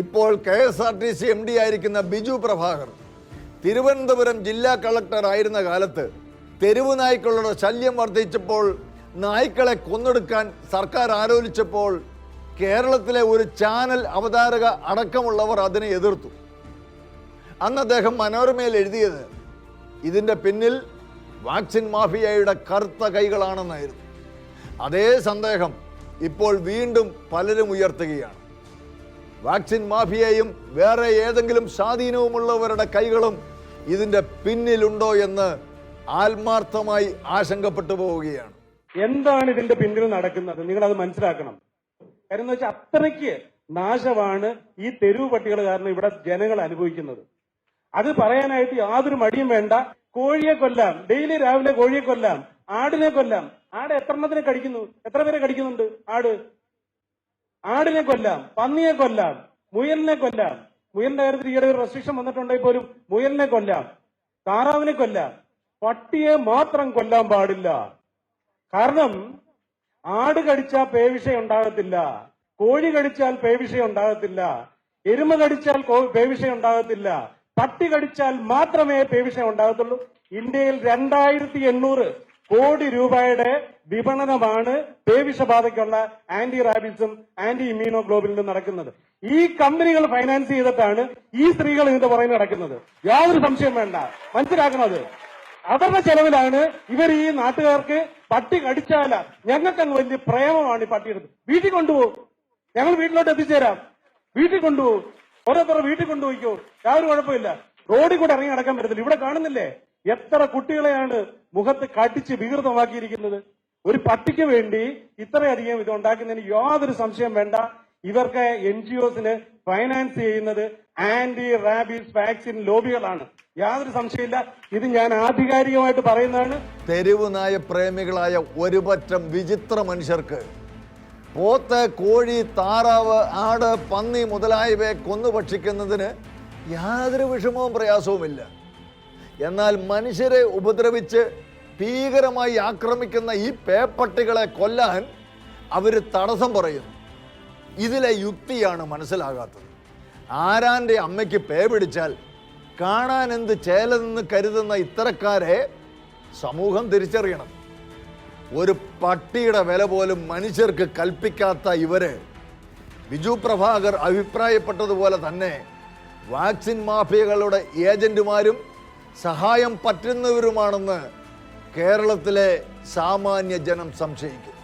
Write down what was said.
ഇപ്പോൾ K S R T C M D ആയിരിക്കുന്ന ബിജു പ്രഭാകർ തിരുവനന്തപുരം ജില്ലാ കളക്ടർ ആയിരുന്ന കാലത്ത് തെരുവ് നായ്ക്കളുടെ ശല്യം വർദ്ധിച്ചപ്പോൾ നായ്ക്കളെ കൊന്നെടുക്കാൻ സർക്കാർ ആലോചിച്ചപ്പോൾ കേരളത്തിലെ ഒരു ചാനൽ അവതാരക അടക്കമുള്ളവർ അതിനെ എതിർത്തു. അന്ന് അദ്ദേഹം മനോരമയിൽ എഴുതിയത് ഇതിന്റെ പിന്നിൽ വാക്സിൻ മാഫിയയുടെ കറുത്ത കൈകളാണെന്നായിരുന്നു. അതേ സന്ദേഹം ഇപ്പോൾ വീണ്ടും പലരും ഉയർത്തുകയാണ്. വാക്സിൻ മാഫിയയും വേറെ ഏതെങ്കിലും സ്വാധീനവുമുള്ളവരുടെ കൈകളും ഇതിന്റെ പിന്നിലുണ്ടോ എന്ന് ആത്മാർത്ഥമായി ആശങ്കപ്പെട്ടു പോവുകയാണ്. എന്താണ് ഇതിന്റെ പിന്നിൽ നടക്കുന്നത്? നിങ്ങൾ അത് മനസ്സിലാക്കണം. കാര്യം വെച്ചാൽ അത്രയ്ക്ക് നാശമാണ് ഈ തെരുവ് പട്ടികൾ കാരണം ഇവിടെ ജനങ്ങൾ അനുഭവിക്കുന്നത്. അത് പറയാനായിട്ട് യാതൊരു മടിയും വേണ്ട. കോഴിയെ കൊല്ലാം. ഡെയിലി രാവിലെ കോഴിയെ കൊല്ലാം. ആടിനെ കൊല്ലാം. ആട് എത്ര എണ്ണത്തിനെ കടിക്കുന്നു? എത്ര പേരെ കടിക്കുന്നുണ്ട്? ആട്. ആടിനെ കൊല്ലാം പന്നിയെ കൊല്ലാം മുയലിനെ കൊല്ലാം. മുയലിന്റെ കാര്യത്തിൽ ഈയിടെ ഒരു റെസ്ട്രിക്ഷൻ വന്നിട്ടുണ്ടെങ്കിൽ പോലും മുയലിനെ കൊല്ലാം താറാവിനെ കൊല്ലാം. പട്ടിയെ മാത്രം കൊല്ലാൻ പാടില്ല. കാരണം ആട് കടിച്ചാൽ പേവിഷയം ഉണ്ടാകത്തില്ല കോഴി കടിച്ചാൽ പേവിഷയം ഉണ്ടാകത്തില്ല എരുമ കടിച്ചാൽ പേവിഷയം ഉണ്ടാകത്തില്ല പട്ടി കടിച്ചാൽ മാത്രമേ പേവിഷയം ഉണ്ടാകത്തുള്ളൂ. ഇന്ത്യയിൽ രണ്ടായിരത്തി എണ്ണൂറ് കോടി രൂപയുടെ വിപണനമാണ് പേവിഷബാധയ്ക്കുള്ള ആന്റി റാബിസും ആന്റി ഇമ്മ്യൂണോഗ്ലോബിനും നടക്കുന്നത്. ഈ കമ്പനികൾ ഫൈനാൻസ് ചെയ്തിട്ടാണ് ഈ സ്ത്രീകൾ ഇതിന്റെ പുറകെ നടക്കുന്നത്. യാതൊരു സംശയം വേണ്ട. മനസ്സിലാക്കണത്? അവരുടെ ചെലവിലാണ് ഇവർ ഈ നാട്ടുകാർക്ക് പട്ടി കടിച്ചാല. ഞങ്ങൾക്ക് അങ്ങ് വലിയ പ്രേമമാണ് ഈ പട്ടിയെടുത്ത് വീട്ടിൽ കൊണ്ടുപോകും. ഞങ്ങൾ വീട്ടിലോട്ട് എത്തിച്ചേരാം. വീട്ടിൽ കൊണ്ടുപോകും. ഓരോരുത്തർ വീട്ടിൽ കൊണ്ടുപോയിക്കോ. യാതൊരു കുഴപ്പമില്ല. റോഡിൽ കൂടെ ഇറങ്ങി നടക്കാൻ പറ്റത്തില്ല. ഇവിടെ കാണുന്നില്ലേ? എത്ര കുട്ടികളെയാണ് മുഖത്ത് കടിച്ച് വികൃതമാക്കിയിരിക്കുന്നത്? ഒരു പട്ടിക്ക് വേണ്ടി ഇത്രയധികം ഇത് ഉണ്ടാക്കുന്നതിന് യാതൊരു സംശയം വേണ്ട. ഇവർക്ക് എൻ ജി ഒസിന് ഫൈനാൻസ് ചെയ്യുന്നത് ആന്റി റാബീസ് വാക്സിൻ ലോബികളാണ്. യാതൊരു സംശയമില്ല. ഇത് ഞാൻ ആധികാരികമായിട്ട് പറയുന്നതാണ്. തെരുവ് നായ പ്രേമികളായ ഒരുപറ്റം വിചിത്ര മനുഷ്യർക്ക് പോത്ത് കോഴി താറാവ് ആട് പന്നി മുതലായവയെ കൊന്നു ഭക്ഷിക്കുന്നതിന് യാതൊരു വിഷമവും പ്രയാസവുമില്ല. എന്നാൽ മനുഷ്യരെ ഉപദ്രവിച്ച് ഭീകരമായി ആക്രമിക്കുന്ന ഈ പേപ്പട്ടികളെ കൊല്ലാൻ അവർ തടസ്സം പറയുന്നു. ഇതിലെ യുക്തിയാണ് മനസ്സിലാകാത്തത്. ആരാന്റെ അമ്മയ്ക്ക് പേ പിടിച്ചാൽ കാണാൻ എന്ത് ചേലെന്ന് കരുതുന്ന ഇത്തരക്കാരെ സമൂഹം തിരിച്ചറിയണം. ഒരു പട്ടിയുടെ വില പോലും മനുഷ്യർക്ക് കൽപ്പിക്കാത്ത ഇവർ ബിജു പ്രഭാകർ അഭിപ്രായപ്പെട്ടതുപോലെ തന്നെ വാക്സിൻ മാഫിയകളുടെ ഏജന്റുമാരും സഹായം പറ്റുന്നവരുമാണെന്ന് കേരളത്തിലെ സാമാന്യ ജനം സംശയിക്കുന്നു